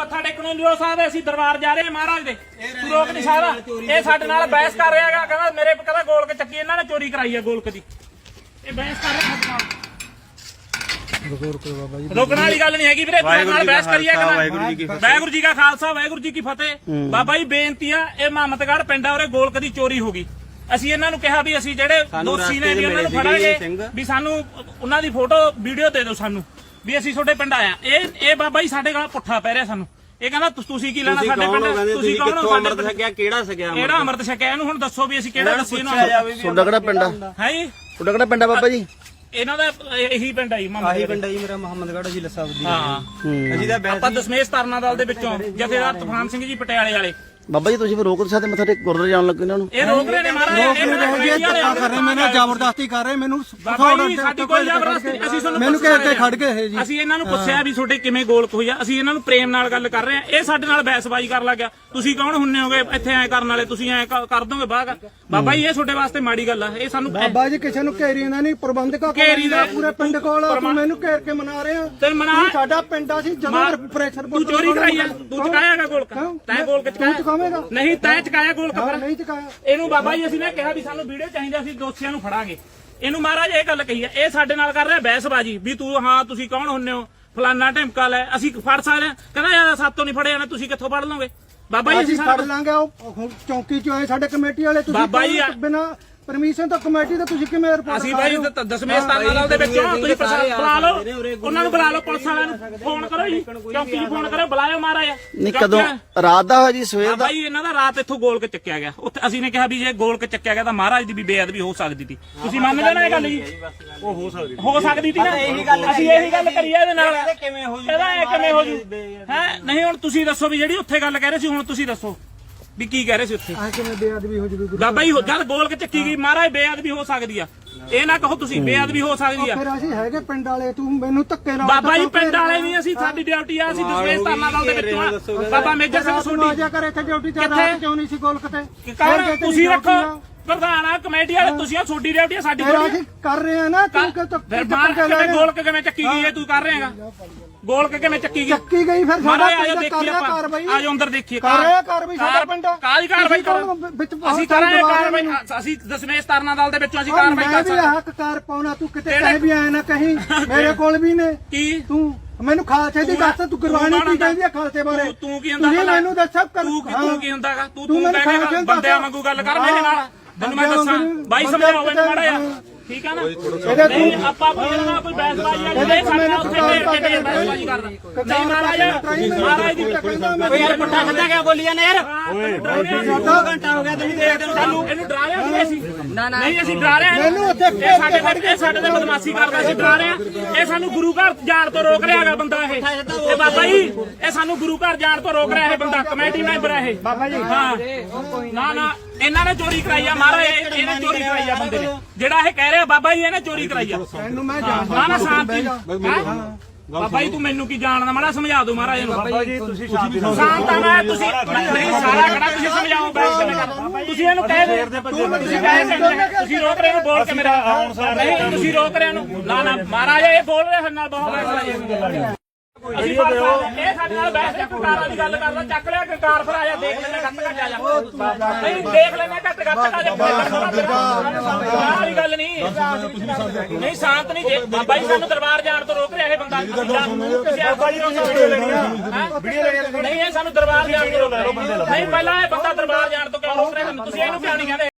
ਮੱਥਾ ਟੇਕਣ ਨੂੰ ਰੋ ਸਕਦੇ ਅਸੀਂ ਦਰਬਾਰ ਜਾ ਰਹੇ ਹਾਂ ਮਹਾਰਾਜ ਦੇ। ਤੂੰ ਰੋਕ ਨਹੀਂ ਸਕਦਾ ਇਹ ਸਾਡੇ ਨਾਲ ਬਹਿਸ ਕਰ ਰਿਹਾ ਹੈਗਾ ਕਹਿੰਦਾ ਮੇਰੇ ਕਹਿੰਦਾ ਗੋਲਕ ਚੱਕੀ ਇਹਨਾਂ ਨੇ ਚੋਰੀ ਕਰਾਈ ਹੈ ਗੋਲਕ ਦੀ। ਇਹ ਬਹਿਸ ਕਰ ਰਿਹਾ ਸਾਡੇ ਨਾਲ। ਰੋਕਣ ਵਾਲੀ ਗੱਲ ਨਹੀਂ ਹੈਗੀ ਵੀਰੇ ਤੁਹਾਡੇ ਨਾਲ ਬਹਿਸ ਕਰੀਏ ਕਿ ਵਾਹਿਗੁਰੂ ਜੀ ਕੀ ਖਾਲਸਾ ਵਾਹਿਗੁਰੂ ਜੀ ਕੀ ਫਤਿਹ। ਬਾਬਾ ਜੀ ਬੇਨਤੀ ਆ ਇਹ ਮਾਮਤਗੜ ਪਿੰਡਾ ਉਰੇ ਗੋਲਕ ਦੀ ਚੋਰੀ ਹੋ ਗਈ। ਅਸੀਂ ਇਹਨਾਂ ਨੂੰ ਕਿਹਾ ਵੀ ਅਸੀਂ ਜਿਹੜੇ ਦੋਸ਼ੀ ਨੇ ਵੀ ਉਹਨਾਂ ਨੂੰ ਫੜਾਂਗੇ। ਵੀ ਸਾਨੂੰ ਉਹਨਾਂ ਦੀ ਫੋਟੋ ਵੀਡੀਓ ਦੇ ਦਿਓ ਸਾਨੂੰ। ਵੀ ਅਸੀਂ ਤੁਹਾਡੇ ਪਿੰਡ ਆਇਆ ਇਹ ਇਹ ਬਾਬਾ ਜੀ ਸਾਡੇ ਨਾਲ ਪੁੱਠਾ ਪੈ ਰਿਹਾ ਸਾਨੂੰ। ਇਹ ਕਹਿੰਦਾ ਤੁਸ- ਤੁਸੀਂ ਕੀ ਲੈਣਾ ਤੁਸੀਂ ਸਾਡੇ ਕੌਣ ਹੋ? ਪਿੰਡ ਕਹਿੰਦੇ ਤੁਸੀਂ ਕੌਣ ਹੋ? ਕਿੱਥੋਂ ਸਾਡੇ ਅੰਮ੍ਰਿਤ ਪਿੰਡ? ਛਕਿਆ? ਕਿਹੜਾ ਛਕਿਆ ਕਿਹੜਾ ਅੰਮ੍ਰਿਤ ਛਕਿਆ? ਇਹਨੂੰ ਹੁਣ ਦੱਸੋ ਵੀ ਅਸੀਂ ਕਿਹੜਾ ਦੱਸੀ ਇਹਨੂੰ ਵੀ ਤੁਹਾਡਾ ਕਿਹੜਾ ਪਿੰਡ ਆ? ਹੈ ਜੀ? ਤੁਹਾਡਾ ਕਿਹੜਾ ਪਿੰਡ ਆ ਬਾਬਾ ਜੀ? ਇਹਨਾਂ ਦਾ ਇਹੀ ਪਿੰਡ ਆਈ ਮਾਮਾ ਆਹੀ ਪਿੰਡ ਹੈ ਜੀ ਮੇਰਾ ਮੁਹੰਮਦਗੜ੍ਹ ਜੀ ਲਸਾਉਦੀ ਹਾਂ। ਅਸੀਂ ਤਾਂ ਆਪਾਂ ਦਸਮੇਸ਼ ਤਰਨਾ ਦਲ ਦੇ ਵਿੱਚੋਂ ਜਥੇਦਾਰ ਤੂਫਾਨ ਸਿੰਘ ਜੀ ਪਟਿਆਲੇ ਵਾਲੇ। ਬਾਬਾ ਜੀ ਤੁਸੀਂ ਫਿਰ ਰੋਕ ਸਕਦੇ ਮੱਥਾ ਟੇਕ ਗੁਰਦੁਆਰੇ ਜਾਣ ਲੱਗੇ ਇਹਨਾਂ ਨੂੰ ਇਹ ਰੋਕ ਰਹੇ ਨੇ ਮਹਾਰਾਜ ਇਹ ਵਾਲੇ ਕਰ ਰਹੇ ਮੈਨੂੰ ਜ਼ਬਰਦਸਤੀ ਕਰ ਰਹੇ ਮੈਨੂੰ ਬਾਬਾ ਜੀ ਸਾਡੀ ਕੋਈ ਜ਼ਬਰਦਸਤੀ ਨਹੀਂ, ਅਸੀਂ ਤੁਹਾਨੂੰ ਮੈਨੂੰ ਘੇਰ ਕੇ ਖੜ ਗਏ ਇਹ ਜੀ। ਅਸੀਂ ਇਹਨਾਂ ਨੂੰ ਪੁੱਛਿਆ ਵੀ ਤੁਹਾਡੇ ਕਿਵੇਂ ਗੋਲਕ ਹੋਈ ਆ ਅਸੀਂ ਇਹਨਾਂ ਨੂੰ ਪ੍ਰੇਮ ਨਾਲ ਗੱਲ ਕਰ ਰਹੇ ਆ। ਇਹ ਸਾਡੇ ਨਾਲ ਬਹਿਸਬਾਜ਼ੀ ਕਰਨ ਲੱਗਿਆ। ਤੁਸੀਂ ਕੌਣ ਹੁੰਨੇ ਹੋਗੇ ਇੱਥੇ ਐ ਕਰਨ ਵਾਲੇ? ਤੁਸੀਂ ਐ ਕਰ ਦੋਗੇ ਬਾਹਰ? ਬਾਬਾ ਜੀ ਇਹ ਤੁਹਾਡੇ ਵਾਸਤੇ ਮਾੜੀ ਗੱਲ ਆ। ਇਹ ਸਾਨੂੰ ਬਾਬਾ ਜੀ ਕਿਸੇ ਨੂੰ ਘੇਰੀ ਨਾ ਨਹੀਂ ਪ੍ਰਬੰਧਕਾਂ ਕੋਲ ਘੇਰੀ ਦਾ- ਪੂਰੇ ਪਿੰਡ ਕੋਲ। ਤੂੰ ਮੈਨੂੰ ਘੇਰ ਕੇ ਮਨਾ ਰਹੇ। ਆ ਤੇ ਮਨਾ ਸਾਡਾ ਪਿੰਡ ਆ ਸੀ ਜਦੋਂ ਪ੍ਰੈਸ਼ਰ ਤੂੰ ਚੋਰੀ ਕਰਾਈ ਆ। ਤੂੰ ਚਕਾਇਆਗਾ ਗੋਲਕ? ਤੈਂ ਗੋਲਕ ਚਕਾਇਆ? ਚੁਕਾਵੇਂਗਾ ਨਹੀਂ ਤੈਂ ਚਕਾਇਆ ਗੋਲਕ ਹਾਂ ਨਹੀਂ ਚੁਕਾਇਆ। ਇਹਨੂੰ ਬਾਬਾ ਜੀ ਅਸੀਂ ਨੇ ਕਿਹਾ ਵੀ ਸਾਨੂੰ ਵੀਡੀਓ ਚਾਹੀਦੀ ਅਸੀਂ ਦੋਸ਼ੀਆਂ ਨੂੰ ਫੜਾਂਗੇ। ਇਹਨੂੰ ਮਹਾਰਾਜ ਇਹ ਗੱਲ ਕਹੀ ਹੈ ਇਹ ਸਾਡੇ ਨਾਲ ਕਰ ਰਿਹਾ ਬਹਿਸਬਾਜੀ ਵੀ ਤੂੰ ਹਾਂ ਤੁਸੀਂ ਕੌਣ ਹੁੰਨੇ ਹੋ? ਫਲਾਨਾ ਢਿਮਕਾ ਲੈ ਅਸੀਂ ਫੜ ਸਕਦੇ ਹਾਂ। ਕਹਿੰਦਾ ਯਾਰ ਸਾਤੋਂ ਨਹੀਂ ਫੜਿਆ ਨਾ ਤੁਸੀਂ ਕਿੱਥੋਂ ਫੜ ਲਓਗੇ? ਬਾਬਾ ਜੀ ਅਸੀਂ ਅਸੀਂ ਫੜ ਸਾਰਾ ਲਾਂਗੇ ਉਹ ਹੁਣ ਚੌਂਕੀ ਚ ਆਏ ਸਾਡੇ ਕਮੇਟੀ ਵਾਲੇ ਤੁਸੀਂ ਬਾਬਾ ਜੀ ਆ- ਬਿਨਾ ਪਰਮਿਸ਼ਨ ਤੋਂ ਕਮੇਟੀ ਤੋਂ ਤੁਸੀਂ ਕਿਵੇਂ ਰਿਪੋਰਟ ਅਸੀਂ ਭਾਈ ਦ- ਦਸਵੇਂ ਸਥਾਨਾਂ ਨਾਲ ਦੇ ਵਿੱਚੋਂ ਤੁਸੀਂ ਪ੍ਰਸ਼ਾਸਨ ਬੁਲਾ ਲਓ। ਉਹਨਾਂ ਨੂੰ ਬੁਲਾ ਲਓ ਪੁਲਿਸ ਵਾਲਿਆਂ ਨੂੰ ਫੋਨ ਕਰੋ ਜੀ। ਚੌਂਕੀ ਨੂੰ ਫੋਨ ਕਰੋ ਬੁਲਾਇਓ ਮਹਾਰਾਜ। ਨਹੀਂ ਕਦੋਂ? ਰਾਤ ਦਾ ਹੋਇਆ ਜੀ ਸਵੇਰ ਦਾ? ਜੀ ਇਹਨਾਂ ਦਾ ਰਾਤ ਇੱਥੋਂ ਗੋਲਕ ਚੱਕਿਆ ਗਿਆ। ਉੱਥੇ ਅਸੀਂ ਨੇ ਕਿਹਾ ਵੀ ਜੇ ਗੋਲਕ ਚੱਕਿਆ ਗਿਆ ਤਾਂ ਮਹਾਰਾਜ ਦੀ ਵੀ ਬੇਅਦਬੀ ਹੋ ਸਕਦੀ ਸੀ। ਤੁਸੀਂ ਮੰਨਦੇ ਨਾ ਇਹ ਗੱਲ ਜੀ? ਉਹ ਹੋ ਸਕਦੀ ਹੋ ਸਕਦੀ ਸੀ ਨਾ? ਅਸੀਂ ਇਹੀ ਗੱਲ ਕਰੀ ਆ ਇਹਦੇ ਨਾਲ। ਕਿਵੇਂ ਹੋ ਇਹਦਾ ਇਹ ਕਿਵੇਂ ਹੋ ਜੂ? ਹੈ? ਨਹੀਂ ਹੁਣ ਤੁਸੀਂ ਦੱਸੋ ਵੀ ਜਿਹੜੀ ਉੱਥੇ ਗੱਲ ਕਹਿ ਰਹੇ ਸੀ ਹੁਣ ਤੁਸੀਂ ਦੱਸੋ। ਵੀ ਕੀ ਕਹਿ ਰਹੇ ਸੀ ਉੱਥੇ? ਆ ਕਿਵੇਂ ਬੇਅਦਬੀ ਹੋ ਜੂਗੀ ਗੁਰੂ ਬਾਬਾ ਜੀ ਜਦ ਗੋਲਕ ਚੱਕੀ ਗਈ ਮਹਾਰਾਜ ਬੇਅਦਬੀ ਹੋ ਸਕਦੀ ਆ। ਇਹ ਨਾ ਕਹੋ ਤੁਸੀਂ ਬੇਅਦਬੀ ਹੋ ਸਕਦੀ ਆ। ਫਿਰ ਅਸੀਂ ਹੈਗੇ ਪਿੰਡ ਵਾਲੇ ਤੂੰ ਮੈਨੂੰ ਧੱਕੇ ਨਾਲ ਬਾਬਾ ਜੀ ਪਿੰਡ ਵਾਲੇ ਨਹੀਂ ਅਸੀਂ ਸਾਡੀ ਡਿਊਟੀ ਆ ਅਸੀਂ ਦਸਵੇਂ ਸਥਾਨਾਂ ਦੇ ਵਿੱਚੋਂ ਆ। ਬਾਬਾ ਮੇਜਰ ਸਿੰਘ ਆ ਸੋਢੀ। ਜਾ ਕਰ ਇੱਥੇ ਡਿਊਟੀ ਤੇ ਕਿੱਥੇ? ਰਾਤ ਕਿਉਂ ਨਹੀਂ ਸੀ ਗੋਲਕ ਤੇ? ਕੌਣ? ਜੇ ਤੇਰੀ ਤੁਸੀਂ duty ਰੱਖੋ। ਆ, ਪ੍ਰਧਾਨ ਆ ਕਮੇਟੀ ਵਾਲੇ ਤੁਸੀਂ ਆ ਤੁਹਾਡੀ ਡਿਊਟੀ ਆ ਸਾਡੀ ਡਿਊਟੀ ਕਰ ਰਹੇ ਆ ਨਾ ਤੂੰ ਕਿ ਫਿਰ ਬਾਹਰ ਕਿਵੇਂ ਗੋਲਕ ਕਿਵੇਂ ਚੱਕੀ ਗਈ ਹੈ ਤੂੰ ਕਰ ਰਿਹਾ ਹੈਗਾ। ਗੋਲਕ ਕਿਵੇਂ ਚੱਕੀ ਗਈ? ਚੱਕੀ ਗਈ ਫਿਰ ਸਾਡਾ ਮਹਾਰਾਜ ਆਜੋ ਪਿੰਡ ਕਰ ਦੇਖੀਏ ਰਿਹਾ ਆਪਾਂ। ਕਾਰਵਾਈ। ਆਜੋ ਅੰਦਰ ਦੇਖੀਏ। ਕਰ ਰਿਹਾ ਕਾਰਵਾਈ ਸਾਡਾ ਪਿੰਡ। ਕਾਹਦੀ ਕਾਰਵਾਈ ਕਰੋ ਵਿੱਚ ਅਸੀਂ ਕਰਾਂਗੇ ਜਵਾਬ ਕਾਰਵਾਈ। ਅਸੀਂ ਦਸਵੇਂ ਸਤਾਰਨਾ ਦਲ ਦੇ ਵਿੱਚੋਂ ਅਸੀਂ ਕਾਰਵਾਈ ਕਰ ਸਕਦੇ ਹਾਂ। ਹੱਕ ਕਾਰ ਪਾਉਣਾ ਤੂੰ ਕਿਤੇ? ਕਹੇ ਵੀ ਆਏ ਨਾ ਕਹੀਂ। ਮੇਰੇ ਕੋਲ ਵੀ ਨੇ। ਕੀ? ਤੂੰ ਮੈਨੂੰ ਖਾਲਸੇ ਦੀ ਦੱਸ ਤੂੰ ਗੁਰਬਾਣੀ ਕੀ ਕਹਿੰਦੀ ਹੈ ਖਾਲਸੇ ਬਾਰੇ। ਤੂੰ ਕੀ ਹੁੰਦਾ? ਮੈਨੂੰ ਦੱਸ ਸਭ ਕਰ ਤੂੰ ਕੀ ਹਾਂ। ਤੂੰ ਕੀ ਹੁੰਦਾਗਾ? ਤੂੰ ਬਹਿ ਕੇ ਬੰਦਿਆਂ। ਵਾਂਗੂ ਗੱਲ ਕਰ ਮੇਰੇ ਨਾਲ। ਤੈਨੂੰ ਮੈਂ ਦੱਸਾਂ ਬਾਈ ਸਮਝਾਓ ਮੈਨੂੰ ਮਾੜਾ। ਠੀਕ ਆ ਨਾ? ਇਹਦੇ ਨਹੀਂ ਤੂੰ ਆਪਾਂ ਕੋਈ ਨਾ ਕੋਈ ਬਹਿਸਬਾਜ਼ੀ ਆ ਜਿਹੜੇ ਸਾਡੇ ਨਾਲ ਤੂੰ ਉੱਥੇ ਘੇਰ ਕੇ ਕਰਦਾ ਬਹਿਸਬਾਜ਼ੀ ਕਰਦਾ। ਨਹੀਂ ਮਹਾਰਾਜ ਮਹਾਰਾਜ ਦੀ ਯਾਰ ਪੁੱਠਾ ਖੱਦਾ ਕਿਆ ਬੋਲੀਆਂ ਨੇ ਯਾਰ? ਦੋ ਘੰਟਾ ਹੋ ਗਿਆ ਦੇਖਦੇ ਨੂੰ ਸਾਨੂੰ ਇਹਨੂੰ ਡਰਾ ਰਿਹਾ ਸੀ ਅਸੀਂ ਨਹੀਂ ਅਸੀਂ ਡਰਾ ਰਹੇ ਮੈਨੂੰ ਉੱਥੇ ਇਹ ਸਾਡੇ ਤੇ ਇਹ ਸਾਡੇ ਤੇ ਬਦਮਾਸ਼ੀ ਕਰਦਾ ਸੀ ਡਰਾ ਰਿਹਾ ਇਹ ਸਾਨੂੰ ਗੁਰੂ ਘਰ ਜਾਣ ਤੋਂ ਰੋਕ ਰਿਹਾ ਹੈਗਾ ਬੰਦਾ ਇਹ। ਇਹ ਬਾਬਾ ਜੀ ਇਹ ਸਾਨੂੰ ਗੁਰੂ ਘਰ ਜਾਣ ਤੋਂ ਰੋਕ ਰਿਹਾ ਇਹ ਬੰਦਾ ਕਮੇਟੀ ਮੈਂਬਰ ਹੈ ਇਹ। ਬਾਬਾ ਜੀ। ਹਾਂ। ਨਾ ਨਾ ਇਹਨਾਂ ਨੇ ਚੋਰੀ ਕਰਾਈ ਆ ਮਹਾਰਾਜ ਇਹ- ਇਹਨੇ ਚੋਰੀ ਕਰਾਈ ਆ ਬੰਦੇ ਨੇ। ਜਿਹੜਾ ਇਹ ਕਹਿ ਰਿਹਾ ਬਾਬਾ ਜੀ ਇਹਨੇ ਚੋਰੀ ਕਰਾਈ ਆ। ਤੈਨੂੰ ਮੈਂ ਜਾਣਦਾ ਨਾ ਨਾ ਸ਼ਾਂਤੀ। ਹੈਂ? ਬਾਬਾ ਜੀ ਤੂੰ ਮੈਨੂੰ ਕੀ ਜਾਣਦਾ? ਮਾੜਾ ਸਮਝਾ ਦਿਓ ਮਹਾਰਾਜ ਨੂੰ ਬਾਬਾ ਜੀ ਤੁਸੀਂ ਸ਼ਾਂਤ ਆ ਮੈਂ ਤੁਸੀਂ ਨਹੀਂ ਸਾਰਾ ਖੜਾ ਤੁਸੀਂ ਸਮਝਾਓ ਬੈਠ ਕੇ ਤੁਸੀਂ ਇਹਨੂੰ ਕਹਿ ਦੇ ਤੁਸੀਂ ਕਹਿ ਸਕਦੇ ਤੁਸੀਂ ਰੋਕ ਰਹੇ ਨੂੰ ਬੋਲ ਕੇ ਮੇਰਾ ਨਹੀਂ ਤੁਸੀਂ ਰੋਕ ਰਹੇ ਨੂੰ ਨਾ ਨਾ ਮਹਾਰਾਜ ਇਹ ਬੋਲ ਰਹੇ ਸਾਡੇ ਨਾਲ ਬਹੁਤ ਬੈਠ ਅਸੀਂ ਫੜ ਸਕਦੇ ਇਹ ਸਾਡੇ ਨਾਲ ਬਹਿਸ ਜਾਂ ਕੰਕਾਰਾਂ ਦੀ ਗੱਲ ਕਰਦਾ ਚੱਕ ਲਿਆ ਕੰਕਾਰ ਫਿਰ ਆਇਆ ਦੇਖ ਲੈਣੇ ਘੱਟ ਘੱਟ ਆ ਜਾ। ਨਹੀਂ ਦੇਖ ਲੈਣੇ ਘੱਟ ਘੱਟ ਆ ਜਾ ਵਾਲੀ ਗੱਲ ਨਹੀਂ। ਨਹੀਂ ਸ਼ਾਂਤ ਨਹੀਂ ਜੇ। ਬਾਬਾ ਜੀ ਸਾਨੂੰ ਦਰਬਾਰ ਜਾਣ ਤੋਂ ਰੋਕ ਰਿਹਾ ਇਹ ਬੰਦਾ। ਬਾਬਾ ਜੀ ਨਹੀਂ ਇਹ ਸਾਨੂੰ ਦਰਬਾਰ ਜਾਣ ਤੋਂ ਰੋਕ ਰਿਹਾ। ਨਹੀਂ ਪਹਿਲਾਂ ਇਹ ਬੰਦਾ ਦਰਬਾਰ ਜਾਣ ਤੋਂ ਕਿਉਂ ਰੋਕ ਰਿਹਾ ਤੁਸੀਂ ਇਹਨੂੰ ਕਿਉਂ ਨਹੀਂ ਕਹਿੰਦੇ?